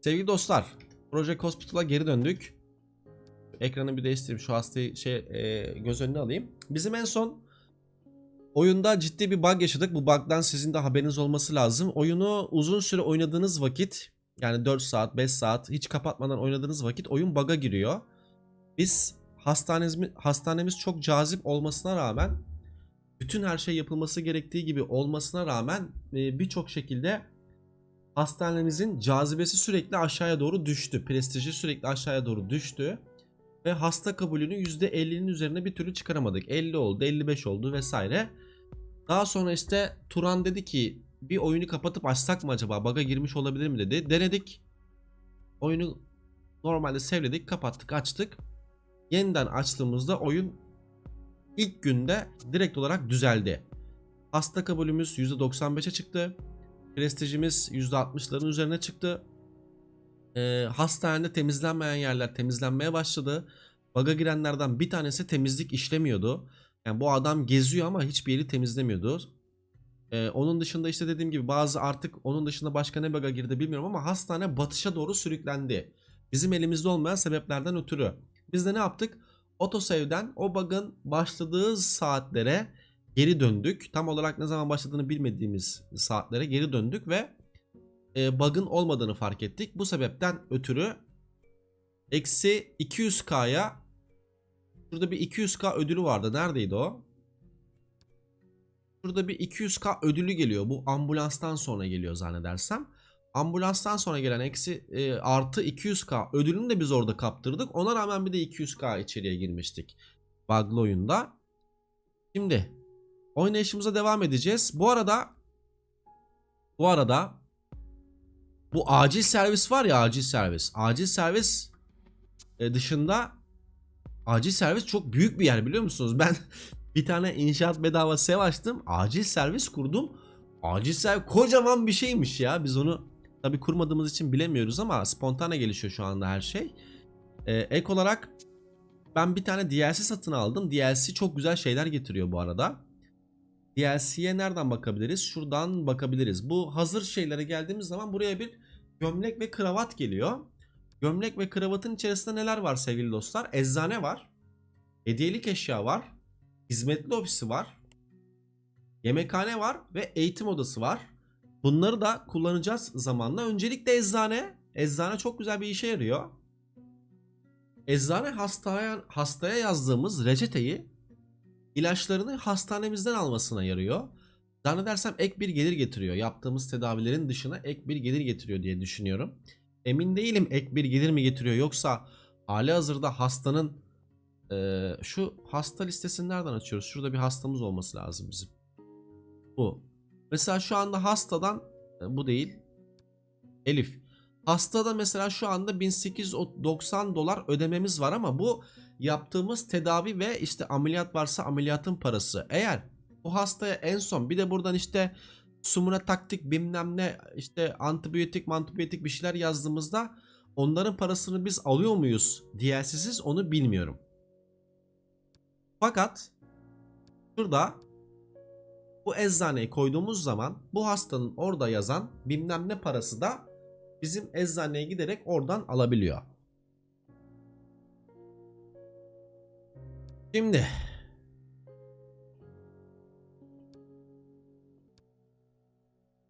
Sevgili dostlar, Project Hospital'a geri döndük. Ekranı bir değiştireyim. Şu hastayı şey e, göz önüne alayım. Bizim en son oyunda ciddi bir bug yaşadık. Bu bug'dan sizin de haberiniz olması lazım. Oyunu uzun süre oynadığınız vakit yani 4 saat, 5 saat hiç kapatmadan oynadığınız vakit oyun bug'a giriyor. Biz hastanemiz, hastanemiz çok cazip olmasına rağmen bütün her şey yapılması gerektiği gibi olmasına rağmen e, birçok şekilde hastanemizin cazibesi sürekli aşağıya doğru düştü. Prestiji sürekli aşağıya doğru düştü. Ve hasta kabulünü %50'nin üzerine bir türlü çıkaramadık. 50 oldu, 55 oldu vesaire. Daha sonra işte Turan dedi ki bir oyunu kapatıp açsak mı acaba? Bug'a girmiş olabilir mi dedi. Denedik. Oyunu normalde sevledik, kapattık, açtık. Yeniden açtığımızda oyun ilk günde direkt olarak düzeldi. Hasta kabulümüz %95'e çıktı. Prestijimiz %60'ların üzerine çıktı. Ee, hastanede temizlenmeyen yerler temizlenmeye başladı. Baga girenlerden bir tanesi temizlik işlemiyordu. Yani bu adam geziyor ama hiçbir yeri temizlemiyordu. Ee, onun dışında işte dediğim gibi bazı artık onun dışında başka ne baga girdi bilmiyorum ama hastane batışa doğru sürüklendi. Bizim elimizde olmayan sebeplerden ötürü. Biz de ne yaptık? Otosev'den o bug'ın başladığı saatlere geri döndük. Tam olarak ne zaman başladığını bilmediğimiz saatlere geri döndük ve e, bug'ın olmadığını fark ettik. Bu sebepten ötürü eksi 200k'ya şurada bir 200k ödülü vardı. Neredeydi o? Şurada bir 200k ödülü geliyor. Bu ambulanstan sonra geliyor zannedersem. Ambulanstan sonra gelen eksi e, artı 200k ödülünü de biz orada kaptırdık. Ona rağmen bir de 200k içeriye girmiştik. Bug'lı oyunda. Şimdi oynayışımıza devam edeceğiz. Bu arada bu arada bu acil servis var ya acil servis. Acil servis e, dışında acil servis çok büyük bir yer biliyor musunuz? Ben bir tane inşaat bedava sev açtım. Acil servis kurdum. Acil servis kocaman bir şeymiş ya. Biz onu tabi kurmadığımız için bilemiyoruz ama spontane gelişiyor şu anda her şey. E, ek olarak ben bir tane DLC satın aldım. DLC çok güzel şeyler getiriyor bu arada. DLC'ye nereden bakabiliriz? Şuradan bakabiliriz. Bu hazır şeylere geldiğimiz zaman buraya bir gömlek ve kravat geliyor. Gömlek ve kravatın içerisinde neler var sevgili dostlar? Eczane var. Hediyelik eşya var. Hizmetli ofisi var. Yemekhane var ve eğitim odası var. Bunları da kullanacağız zamanla. Öncelikle eczane. Eczane çok güzel bir işe yarıyor. Eczane hastaya, hastaya yazdığımız reçeteyi ilaçlarını hastanemizden almasına yarıyor. Zannedersem ek bir gelir getiriyor. Yaptığımız tedavilerin dışına ek bir gelir getiriyor diye düşünüyorum. Emin değilim ek bir gelir mi getiriyor yoksa hali hazırda hastanın eee, şu hasta listesini nereden açıyoruz? Şurada bir hastamız olması lazım bizim. Bu. Mesela şu anda hastadan e, bu değil. Elif. Hastada mesela şu anda 1890 dolar ödememiz var ama bu yaptığımız tedavi ve işte ameliyat varsa ameliyatın parası. Eğer bu hastaya en son bir de buradan işte sumuna taktik bilmem ne işte antibiyotik antibiyotik bir şeyler yazdığımızda onların parasını biz alıyor muyuz DLC'siz onu bilmiyorum. Fakat şurada bu eczaneyi koyduğumuz zaman bu hastanın orada yazan bilmem ne parası da bizim eczaneye giderek oradan alabiliyor. Şimdi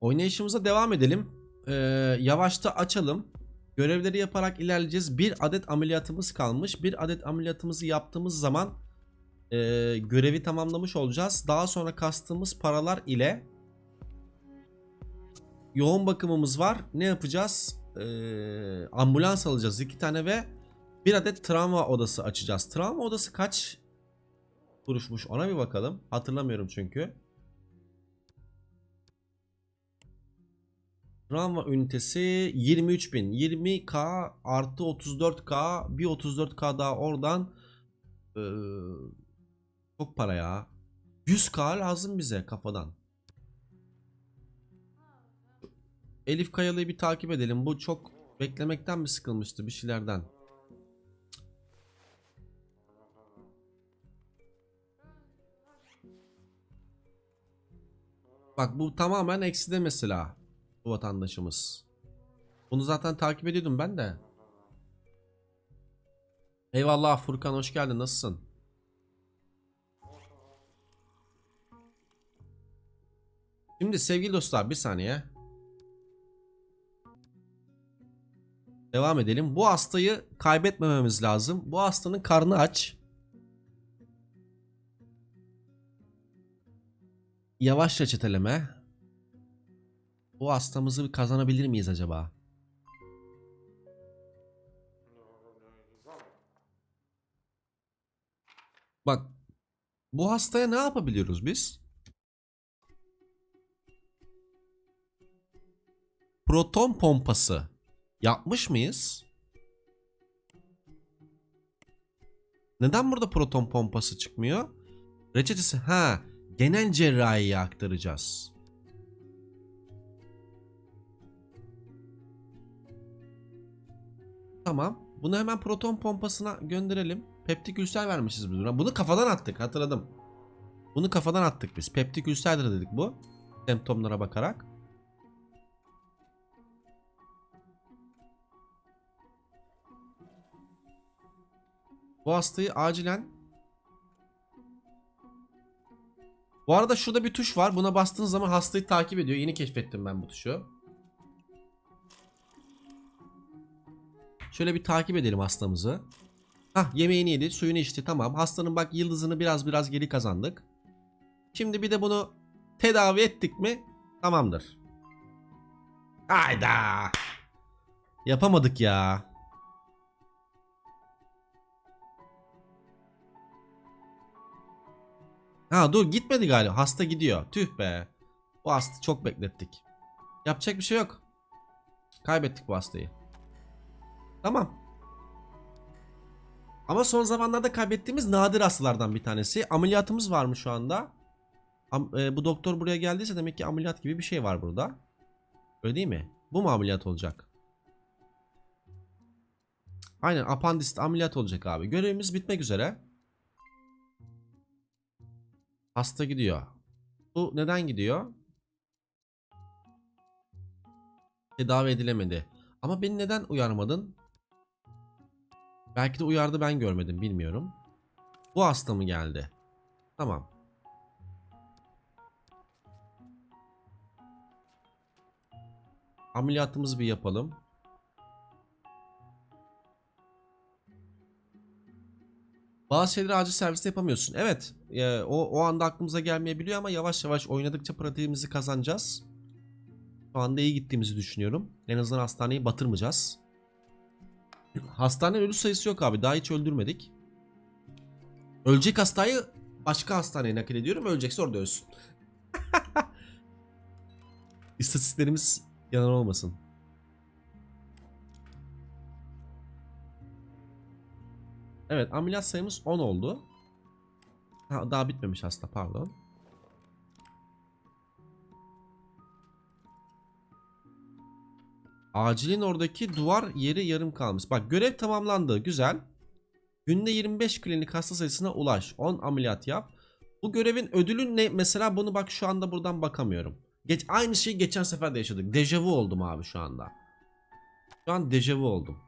oynayışımıza devam edelim. Ee, yavaşta açalım. Görevleri yaparak ilerleyeceğiz. Bir adet ameliyatımız kalmış. Bir adet ameliyatımızı yaptığımız zaman e, görevi tamamlamış olacağız. Daha sonra kastığımız paralar ile yoğun bakımımız var. Ne yapacağız? Ee, ambulans alacağız iki tane ve bir adet travma odası açacağız. Travma odası kaç kuruşmuş ona bir bakalım. Hatırlamıyorum çünkü. Travma ünitesi 23.000. 20k artı 34k bir 34k daha oradan ee, çok para ya. 100k lazım bize kafadan. Elif Kayalı'yı bir takip edelim. Bu çok beklemekten mi sıkılmıştı bir şeylerden? Bak bu tamamen ekside mesela bu vatandaşımız. Bunu zaten takip ediyordum ben de. Eyvallah Furkan hoş geldin. Nasılsın? Şimdi sevgili dostlar bir saniye. Devam edelim. Bu hastayı kaybetmememiz lazım. Bu hastanın karnı aç. Yavaş reçeteleme. Bu hastamızı bir kazanabilir miyiz acaba? Bak bu hastaya ne yapabiliyoruz biz? Proton pompası yapmış mıyız? Neden burada proton pompası çıkmıyor? Reçetesi ha genel cerrahiye aktaracağız. Tamam. Bunu hemen proton pompasına gönderelim. Peptik ülser vermişiz biz buna. Bunu kafadan attık hatırladım. Bunu kafadan attık biz. Peptik ülserdir dedik bu. Semptomlara bakarak. Bu hastayı acilen Bu arada şurada bir tuş var. Buna bastığınız zaman hastayı takip ediyor. Yeni keşfettim ben bu tuşu. Şöyle bir takip edelim hastamızı. Hah yemeğini yedi, suyunu içti. Tamam. Hastanın bak yıldızını biraz biraz geri kazandık. Şimdi bir de bunu tedavi ettik mi? Tamamdır. Hayda. Yapamadık ya. Ha dur gitmedi galiba. Hasta gidiyor. Tüh be. Bu hasta çok beklettik. Yapacak bir şey yok. Kaybettik bu hastayı. Tamam. Ama son zamanlarda kaybettiğimiz nadir hastalardan bir tanesi. Ameliyatımız var mı şu anda? Am- e, bu doktor buraya geldiyse demek ki ameliyat gibi bir şey var burada. Öyle değil mi? Bu mu ameliyat olacak? Aynen apandist ameliyat olacak abi. Görevimiz bitmek üzere. Hasta gidiyor. Bu neden gidiyor? Tedavi edilemedi. Ama beni neden uyarmadın? Belki de uyardı ben görmedim bilmiyorum. Bu hasta mı geldi? Tamam. Ameliyatımızı bir yapalım. Bazı şeyleri acil serviste yapamıyorsun. Evet. e, o, o anda aklımıza gelmeyebiliyor ama yavaş yavaş oynadıkça pratiğimizi kazanacağız. Şu anda iyi gittiğimizi düşünüyorum. En azından hastaneyi batırmayacağız. Hastane ölü sayısı yok abi. Daha hiç öldürmedik. Ölecek hastayı başka hastaneye nakil ediyorum. Ölecekse orada ölsün. İstatistiklerimiz yalan olmasın. Evet ameliyat sayımız 10 oldu. Ha, daha bitmemiş hasta pardon. Acilin oradaki duvar yeri yarım kalmış. Bak görev tamamlandı. Güzel. Günde 25 klinik hasta sayısına ulaş. 10 ameliyat yap. Bu görevin ödülü ne? Mesela bunu bak şu anda buradan bakamıyorum. Geç, aynı şeyi geçen sefer de yaşadık. Dejavu oldum abi şu anda. Şu an dejavu oldum.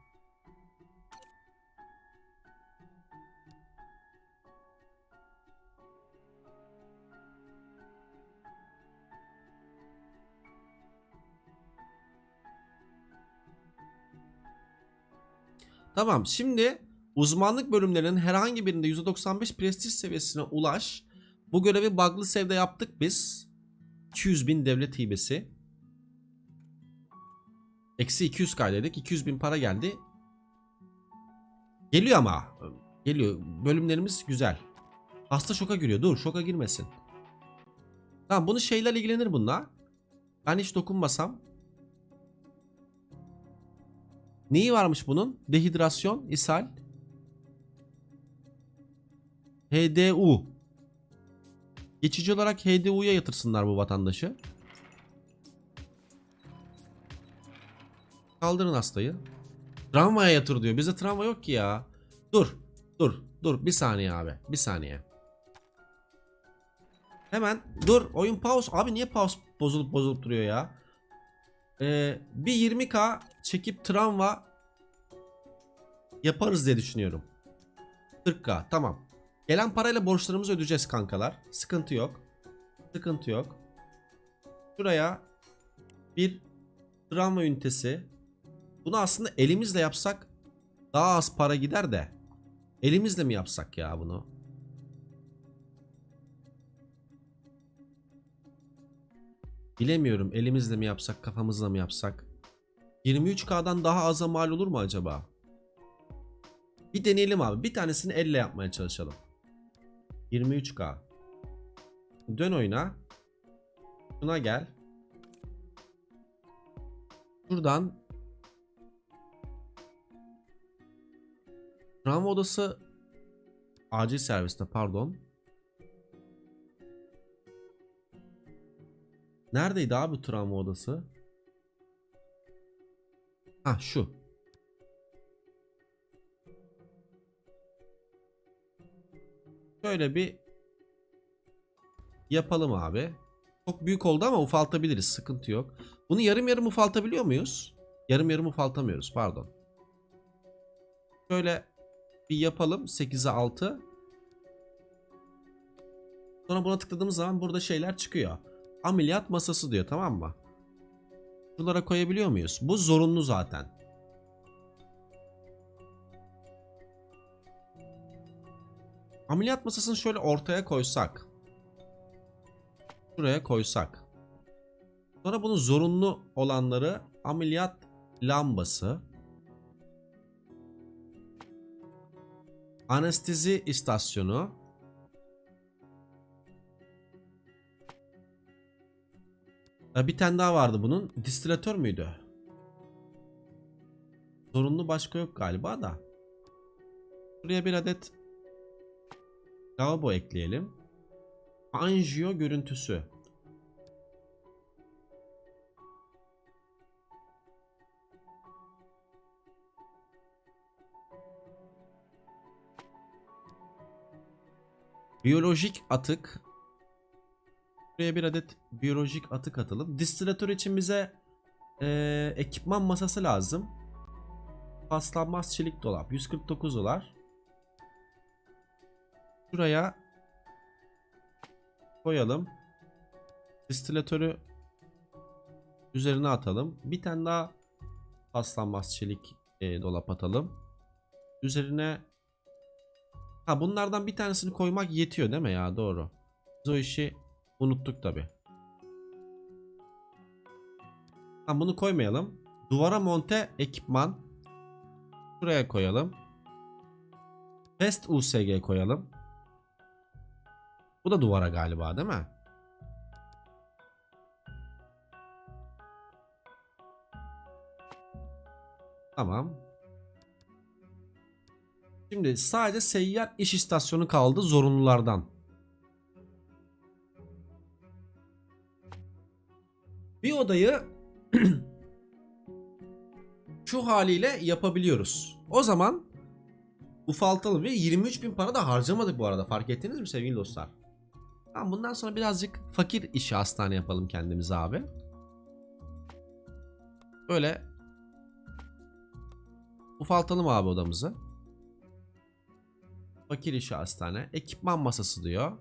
Tamam şimdi uzmanlık bölümlerinin herhangi birinde %95 prestij seviyesine ulaş. Bu görevi bug'lı sevde yaptık biz. 200 bin devlet hibesi. Eksi 200 kaydettik. 200 bin para geldi. Geliyor ama. Geliyor. Bölümlerimiz güzel. Hasta şoka giriyor. Dur şoka girmesin. Tamam bunu şeyler ilgilenir bununla. Ben hiç dokunmasam. Neyi varmış bunun? Dehidrasyon, ishal. HDU. Geçici olarak HDU'ya yatırsınlar bu vatandaşı. Kaldırın hastayı. Travmaya yatır diyor. Bizde travma yok ki ya. Dur. Dur. Dur. Bir saniye abi. Bir saniye. Hemen dur. Oyun pause. Abi niye pause bozulup bozulup duruyor ya? Ee, bir 20k çekip tramva yaparız diye düşünüyorum. 40k tamam. Gelen parayla borçlarımızı ödeyeceğiz kankalar. Sıkıntı yok. Sıkıntı yok. Şuraya bir tramva ünitesi. Bunu aslında elimizle yapsak daha az para gider de. Elimizle mi yapsak ya bunu? Bilemiyorum elimizle mi yapsak kafamızla mı yapsak. 23K'dan daha aza mal olur mu acaba? Bir deneyelim abi. Bir tanesini elle yapmaya çalışalım. 23K. Dön oyuna. Şuna gel. Şuradan Travma odası acil serviste pardon. Neredeydi abi travma odası? Ha şu. Şöyle bir yapalım abi. Çok büyük oldu ama ufaltabiliriz. Sıkıntı yok. Bunu yarım yarım ufaltabiliyor muyuz? Yarım yarım ufaltamıyoruz pardon. Şöyle bir yapalım 8'e 6. Sonra buna tıkladığımız zaman burada şeyler çıkıyor. Ameliyat masası diyor tamam mı? Şuralara koyabiliyor muyuz? Bu zorunlu zaten. Ameliyat masasını şöyle ortaya koysak. Şuraya koysak. Sonra bunun zorunlu olanları ameliyat lambası. Anestezi istasyonu. Bir tane daha vardı bunun. Distilatör müydü? Zorunlu başka yok galiba da. Buraya bir adet lavabo ekleyelim. Anjiyo görüntüsü. Biyolojik atık. Buraya bir adet biyolojik atık atalım. Distilatör için bize eee, ekipman masası lazım. Paslanmaz çelik dolap. 149 dolar. Şuraya koyalım. Distilatörü üzerine atalım. Bir tane daha paslanmaz çelik e, dolap atalım. Üzerine Ha bunlardan bir tanesini koymak yetiyor değil mi ya? Doğru. Biz o işi unuttuk tabi. Ha bunu koymayalım. Duvara monte ekipman. Şuraya koyalım. Test USG koyalım. Bu da duvara galiba değil mi? Tamam. Şimdi sadece seyyar iş istasyonu kaldı zorunlulardan. Bir odayı şu haliyle yapabiliyoruz. O zaman ufaltalım ve 23 bin para da harcamadık bu arada fark ettiniz mi sevgili dostlar? Tamam bundan sonra birazcık fakir işi hastane yapalım kendimize abi. Böyle ufaltalım abi odamızı. Fakir işi hastane. Ekipman masası diyor.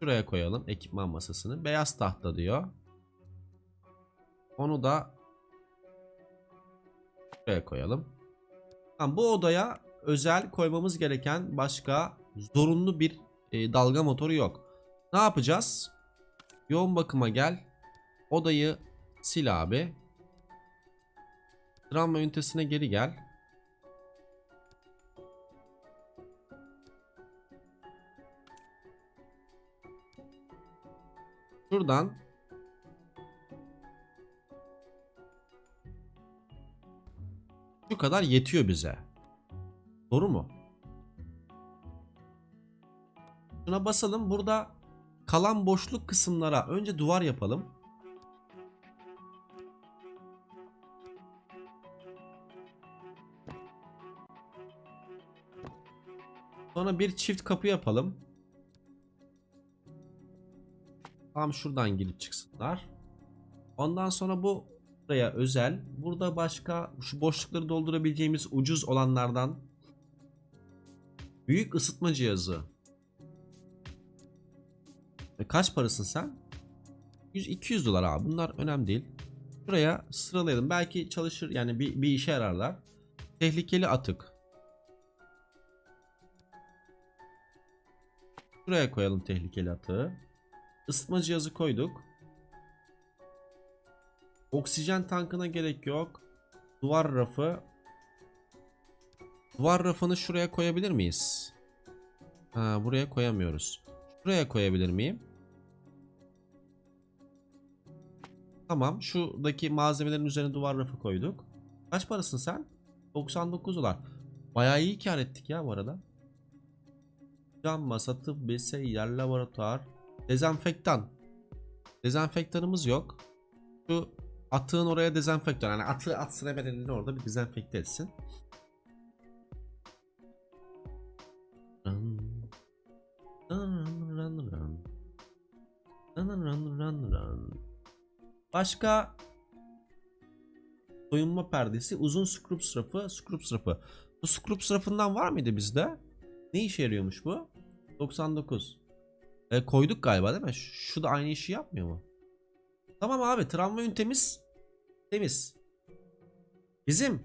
Şuraya koyalım ekipman masasını. Beyaz tahta diyor. Onu da şuraya koyalım. Tamam, bu odaya özel koymamız gereken başka zorunlu bir e, dalga motoru yok. Ne yapacağız? Yoğun bakıma gel. Odayı sil abi. Travma ünitesine geri gel. Şuradan şu kadar yetiyor bize. Doğru mu? Şuna basalım. Burada kalan boşluk kısımlara önce duvar yapalım. Sonra bir çift kapı yapalım. Tam şuradan girip çıksınlar. Ondan sonra bu Buraya özel. Burada başka şu boşlukları doldurabileceğimiz ucuz olanlardan büyük ısıtma cihazı. E, kaç parasın sen? 100 200 dolar abi. Bunlar önemli değil. Buraya sıralayalım. Belki çalışır yani bir, bir işe yararlar. Tehlikeli atık. Buraya koyalım tehlikeli atığı. Isıtma cihazı koyduk. Oksijen tankına gerek yok. Duvar rafı. Duvar rafını şuraya koyabilir miyiz? Ha, buraya koyamıyoruz. Şuraya koyabilir miyim? Tamam. Şuradaki malzemelerin üzerine duvar rafı koyduk. Kaç parasın sen? 99 dolar. Bayağı iyi kar ettik ya bu arada. Cam masa, tıp, bese, yer, laboratuvar. Dezenfektan. Dezenfektanımız yok. Şu atığın oraya dezenfektan. Yani atığı atsın hemen elini orada bir dezenfekte etsin. Başka soyunma perdesi, uzun scrubs rafı, scrubs rafı. Bu scrubs rafından var mıydı bizde? Ne işe yarıyormuş bu? 99. E, koyduk galiba değil mi? Şu da aynı işi yapmıyor mu? Tamam abi travma ünitemiz temiz. Bizim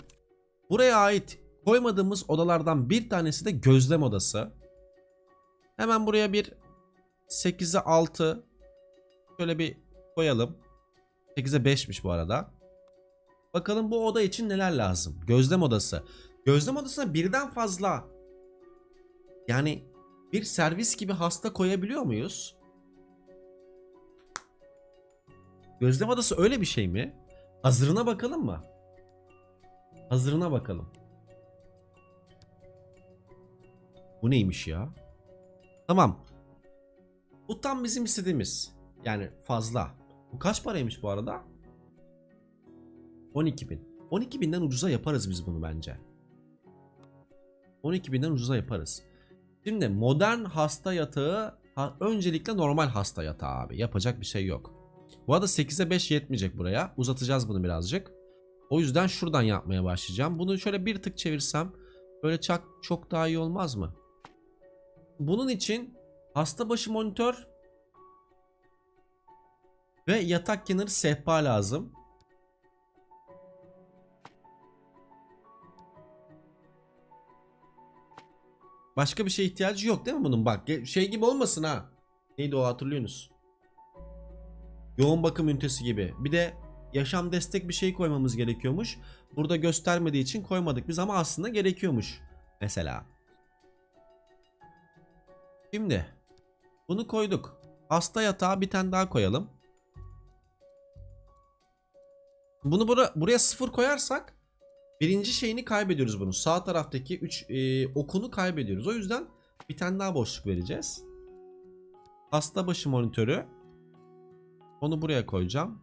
buraya ait koymadığımız odalardan bir tanesi de gözlem odası. Hemen buraya bir 8'e 6 şöyle bir koyalım. 8'e 5'miş bu arada. Bakalım bu oda için neler lazım? Gözlem odası. Gözlem odasına birden fazla yani bir servis gibi hasta koyabiliyor muyuz? Gözlem odası öyle bir şey mi? Hazırına bakalım mı? Hazırına bakalım. Bu neymiş ya? Tamam. Bu tam bizim istediğimiz. Yani fazla. Bu kaç paraymış bu arada? 12 bin. 12 binden ucuza yaparız biz bunu bence. 12 binden ucuza yaparız. Şimdi modern hasta yatağı ha, öncelikle normal hasta yatağı abi. Yapacak bir şey yok. Bu arada 8'e 5 yetmeyecek buraya. Uzatacağız bunu birazcık. O yüzden şuradan yapmaya başlayacağım. Bunu şöyle bir tık çevirsem böyle çok, çok daha iyi olmaz mı? Bunun için hasta başı monitör ve yatak kenarı sehpa lazım. Başka bir şeye ihtiyacı yok değil mi bunun? Bak şey gibi olmasın ha. Neydi o hatırlıyorsunuz? Yoğun bakım ünitesi gibi. Bir de yaşam destek bir şey koymamız gerekiyormuş. Burada göstermediği için koymadık biz ama aslında gerekiyormuş. Mesela. Şimdi bunu koyduk. Hasta yatağı bir tane daha koyalım. Bunu bura, buraya sıfır koyarsak birinci şeyini kaybediyoruz bunu. Sağ taraftaki 3 okunu kaybediyoruz. O yüzden bir tane daha boşluk vereceğiz. Hasta başı monitörü. Onu buraya koyacağım.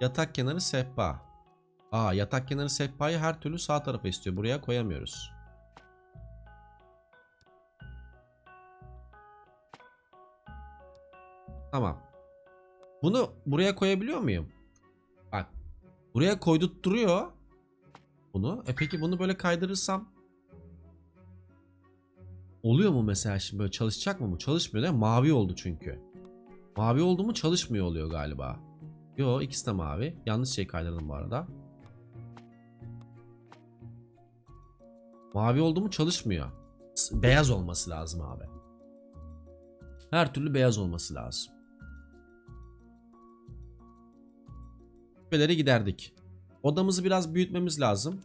Yatak kenarı sehpa. Aa yatak kenarı sehpayı her türlü sağ tarafa istiyor. Buraya koyamıyoruz. Tamam. Bunu buraya koyabiliyor muyum? Buraya koydurtturuyor. Bunu. E peki bunu böyle kaydırırsam Oluyor mu mesela şimdi böyle çalışacak mı bu? Çalışmıyor değil mi? Mavi oldu çünkü. Mavi oldu mu çalışmıyor oluyor galiba. Yo ikisi de mavi. Yanlış şey kaydırdım bu arada. Mavi oldu mu çalışmıyor. Beyaz olması lazım abi. Her türlü beyaz olması lazım. Şüpheleri giderdik. Odamızı biraz büyütmemiz lazım.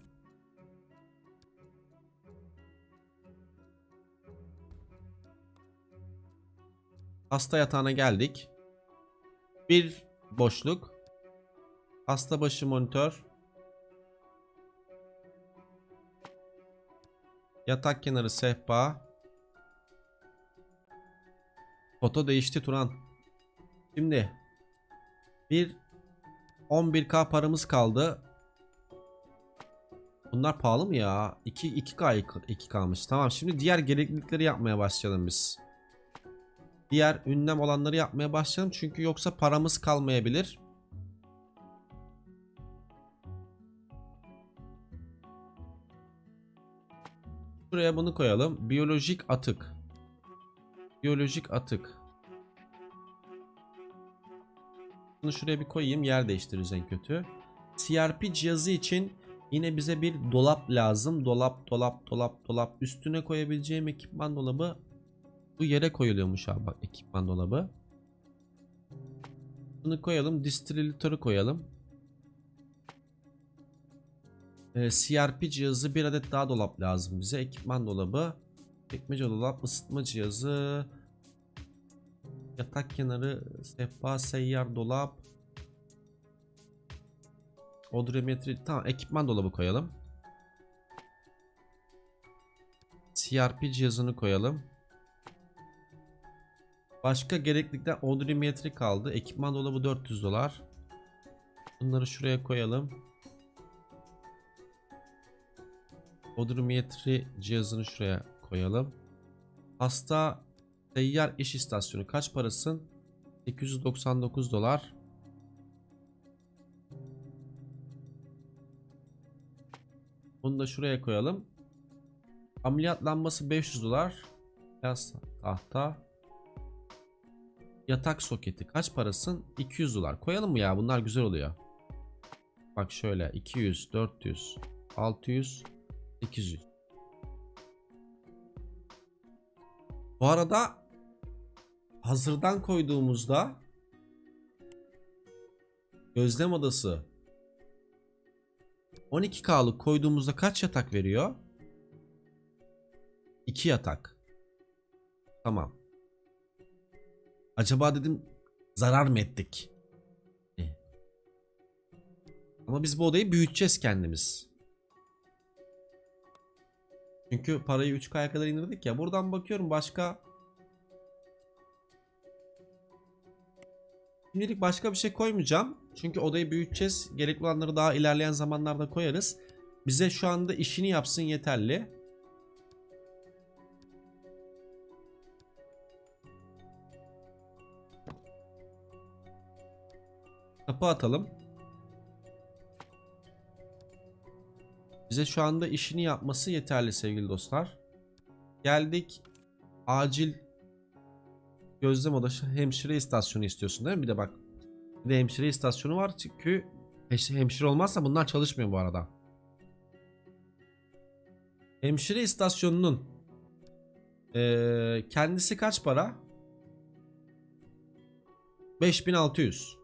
Hasta yatağına geldik. Bir boşluk. Hasta başı monitör. Yatak kenarı sehpa. Foto değişti Turan. Şimdi bir 11k paramız kaldı. Bunlar pahalı mı ya? 2 2k 2 kalmış. Tamam şimdi diğer gereklilikleri yapmaya başlayalım biz. Diğer ünlem olanları yapmaya başlayalım çünkü yoksa paramız kalmayabilir. Buraya bunu koyalım. Biyolojik atık. Biyolojik atık. Bunu şuraya bir koyayım. Yer değiştiririz en kötü. CRP cihazı için yine bize bir dolap lazım. Dolap, dolap, dolap, dolap. Üstüne koyabileceğim ekipman dolabı bu yere koyuluyormuş abi bak ekipman dolabı. Bunu koyalım. Distribütörü koyalım. Ee, CRP cihazı bir adet daha dolap lazım bize. Ekipman dolabı. Çekmece dolap, ısıtma cihazı. Yatak kenarı, sehpa, seyyar dolap. Odrometri. Tamam ekipman dolabı koyalım. CRP cihazını koyalım. Başka gereklilikten odrometri kaldı. Ekipman dolabı 400 dolar. Bunları şuraya koyalım. Odrometri cihazını şuraya koyalım. Hasta seyyar iş istasyonu kaç parasın? 899 dolar. Bunu da şuraya koyalım. Ameliyat lambası 500 dolar. Beyaz tahta. Yatak soketi kaç parasın? 200 dolar. Koyalım mı ya? Bunlar güzel oluyor. Bak şöyle 200, 400, 600, 800. Bu arada hazırdan koyduğumuzda gözlem odası 12K'lık koyduğumuzda kaç yatak veriyor? 2 yatak. Tamam. Acaba dedim zarar mı ettik? E. Ama biz bu odayı büyüteceğiz kendimiz. Çünkü parayı 3K'ya kadar indirdik ya. Buradan bakıyorum başka Şimdilik başka bir şey koymayacağım. Çünkü odayı büyüteceğiz. Gerekli olanları daha ilerleyen zamanlarda koyarız. Bize şu anda işini yapsın yeterli. Kapı atalım. Bize şu anda işini yapması yeterli sevgili dostlar. Geldik. Acil gözlem odası hemşire istasyonu istiyorsun değil mi? Bir de bak. Bir de hemşire istasyonu var çünkü hemşire olmazsa bunlar çalışmıyor bu arada. Hemşire istasyonunun ee, kendisi kaç para? 5600.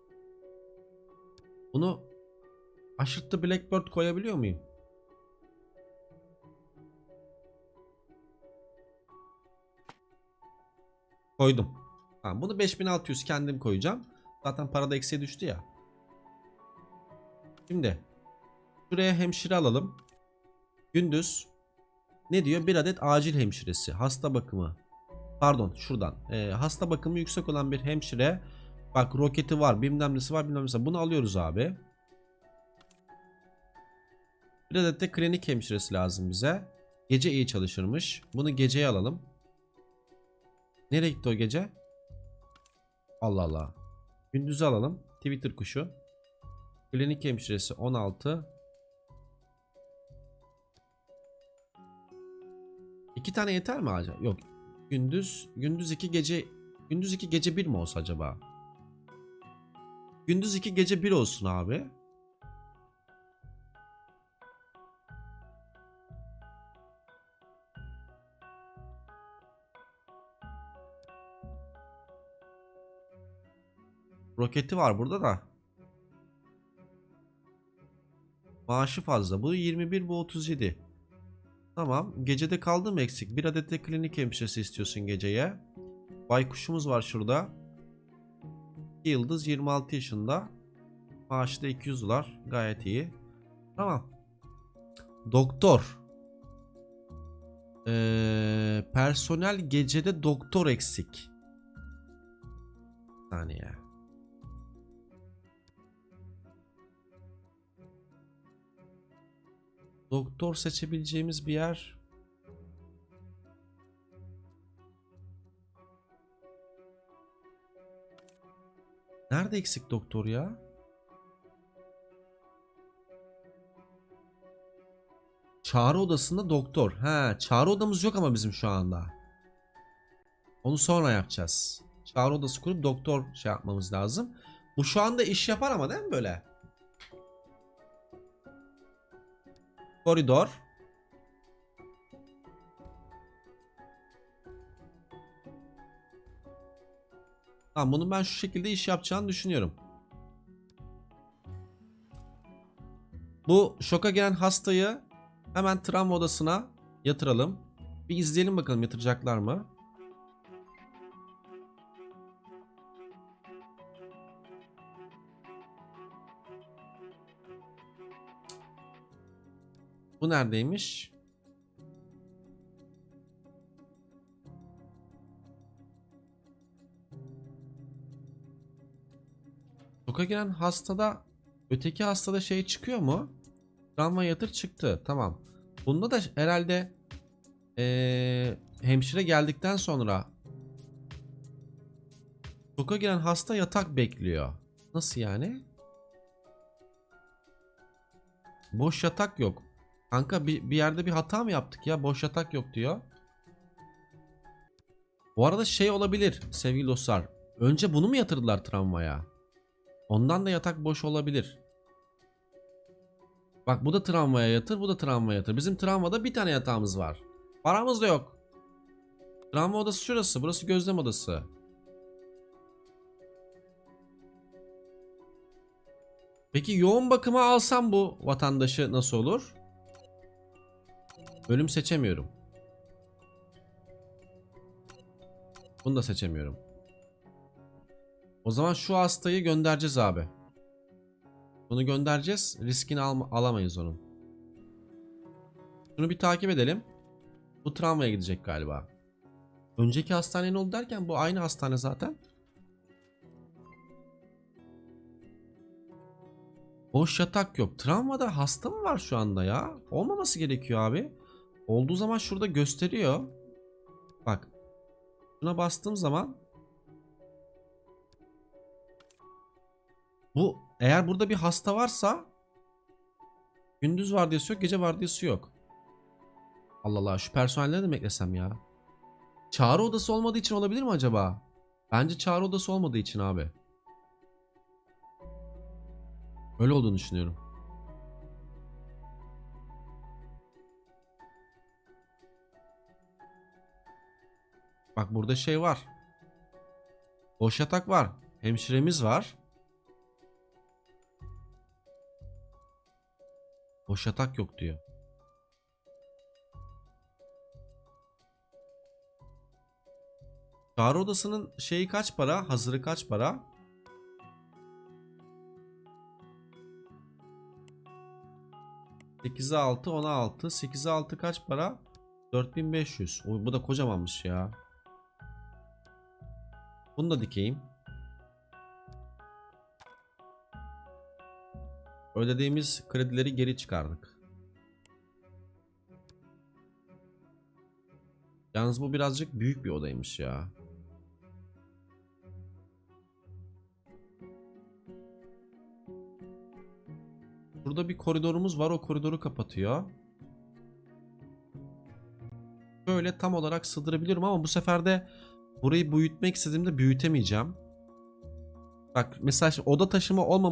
Bunu aşırttı Blackbird koyabiliyor muyum? Koydum. Tamam, bunu 5600 kendim koyacağım. Zaten parada eksiye düştü ya. Şimdi şuraya hemşire alalım. Gündüz ne diyor? Bir adet acil hemşiresi. Hasta bakımı. Pardon şuradan. Ee, hasta bakımı yüksek olan bir hemşire. Bak roketi var bilmem nesi var bilmem nesi var. Bunu alıyoruz abi. Bir adet de klinik hemşiresi lazım bize. Gece iyi çalışırmış. Bunu geceye alalım. Nereye gitti o gece? Allah Allah. Gündüzü alalım. Twitter kuşu. Klinik hemşiresi 16. İki tane yeter mi acaba? Yok. Gündüz, gündüz iki gece, gündüz iki gece bir mi olsa acaba? Gündüz iki gece bir olsun abi. Roketi var burada da. Maaşı fazla. Bu 21 bu 37. Tamam. Gecede kaldı mı eksik? Bir adet de klinik hemşiresi istiyorsun geceye. Baykuşumuz var şurada. Yıldız 26 yaşında. Maaşı da 200 dolar. Gayet iyi. Tamam. Doktor. Ee, personel gecede doktor eksik. Bir saniye. Doktor seçebileceğimiz bir yer. Nerede eksik doktor ya? Çağrı odasında doktor. He, çağrı odamız yok ama bizim şu anda. Onu sonra yapacağız. Çağrı odası kurup doktor şey yapmamız lazım. Bu şu anda iş yapar ama değil mi böyle? Koridor. Tamam bunun ben şu şekilde iş yapacağını düşünüyorum. Bu şoka gelen hastayı hemen travma odasına yatıralım. Bir izleyelim bakalım yatıracaklar mı? Bu neredeymiş? Şoka giren hastada öteki hastada şey çıkıyor mu? Travma yatır çıktı. Tamam. Bunda da herhalde eee, hemşire geldikten sonra şoka giren hasta yatak bekliyor. Nasıl yani? Boş yatak yok. Kanka bir, bir yerde bir hata mı yaptık ya? Boş yatak yok diyor. Bu arada şey olabilir sevgili dostlar. Önce bunu mu yatırdılar travmaya? Ondan da yatak boş olabilir. Bak bu da travmaya yatır, bu da travmaya yatır. Bizim travmada bir tane yatağımız var. Paramız da yok. Travma odası şurası. Burası gözlem odası. Peki yoğun bakıma alsam bu vatandaşı nasıl olur? Bölüm seçemiyorum. Bunu da seçemiyorum. O zaman şu hastayı göndereceğiz abi. Bunu göndereceğiz. Riskini alma- alamayız onun. Şunu bir takip edelim. Bu travmaya gidecek galiba. Önceki hastane ne oldu derken bu aynı hastane zaten. Boş yatak yok. Travmada hasta mı var şu anda ya? Olmaması gerekiyor abi. Olduğu zaman şurada gösteriyor. Bak. Buna bastığım zaman Bu eğer burada bir hasta varsa gündüz vardiyası yok, gece vardiyası yok. Allah Allah şu personelleri de eklesem ya? Çağrı odası olmadığı için olabilir mi acaba? Bence çağrı odası olmadığı için abi. Öyle olduğunu düşünüyorum. Bak burada şey var. Boş yatak var. Hemşiremiz var. Boş yatak yok diyor. Çağrı odasının şeyi kaç para? Hazırı kaç para? Sekize altı, ona altı. Sekize altı kaç para? 4500. Oy, bu da kocamanmış ya. Bunu da dikeyim. Ödediğimiz kredileri geri çıkardık. Yalnız bu birazcık büyük bir odaymış ya. Burada bir koridorumuz var. O koridoru kapatıyor. Böyle tam olarak sığdırabiliyorum ama bu sefer de burayı büyütmek istediğimde büyütemeyeceğim. Bak mesela şimdi oda taşıma olmaması